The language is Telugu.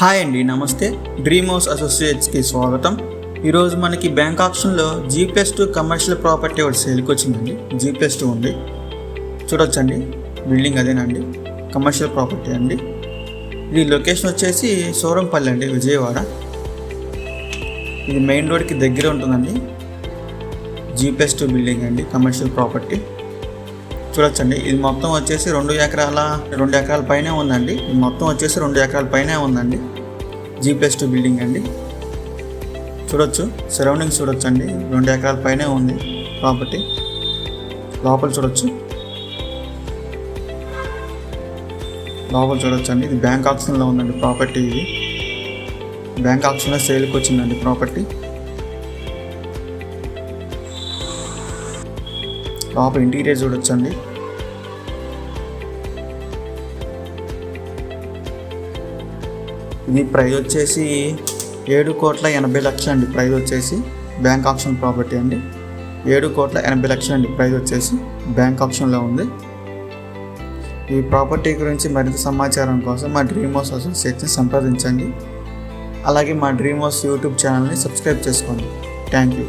హాయ్ అండి నమస్తే. డ్రీమ్ హౌస్ అసోసియేట్స్కి స్వాగతం. ఈరోజు మనకి బ్యాంక్ ఆప్షన్లో G plus two commercial property ఒకటి సేల్కి వచ్చిందండి. జీ ప్లస్ టూ ఉంది. చూడొచ్చండి. బిల్డింగ్ అదేనండి. కమర్షియల్ ప్రాపర్టీ అండి. ఇది లొకేషన్ వచ్చేసి సోరంపల్లి అండి విజయవాడ. ఇది మెయిన్ రోడ్కి దగ్గర ఉంటుందండి. జీ ప్లస్ టూ బిల్డింగ్ అండి కమర్షియల్ ప్రాపర్టీ చూడొచ్చండి. ఇది మొత్తం వచ్చేసి రెండు ఎకరాల రెండు ఎకరాల పైనే ఉందండి. ఇది మొత్తం వచ్చేసి రెండు ఎకరాల పైనే ఉందండి. జీ ప్లస్ టూ బిల్డింగ్ అండి. చూడొచ్చు. సరౌండింగ్స్ చూడొచ్చు అండి రెండు ఎకరాల పైనే ఉంది ప్రాపర్టీ. లోపల చూడొచ్చు. లోపల చూడొచ్చు అండి ఇది బ్యాంక్ ఆప్షన్లో ఉందండి ప్రాపర్టీ ఇది. బ్యాంక్ ఆప్షన్లో సేల్కి వచ్చిందండి ప్రాపర్టీ. లోపల ఇంటీరియర్ చూడొచ్చండి. ఇది ప్రైజ్ వచ్చేసి ఏడు కోట్ల ఎనభై లక్షలు అండి. ప్రైజ్ వచ్చేసి బ్యాంక్ ఆప్షన్ ప్రాపర్టీ అండి. ఏడు కోట్ల ఎనభై లక్షలు అండి. ప్రైజ్ వచ్చేసి బ్యాంక్ ఆప్షన్లో ఉంది. ఈ ప్రాపర్టీ గురించి మరింత సమాచారం కోసం మా డ్రీమ్ హౌస్ అసోసియేట్ని సంప్రదించండి. అలాగే మా డ్రీమ్ హౌస్ యూట్యూబ్ ఛానల్ని సబ్స్క్రైబ్ చేసుకోండి. Thank you.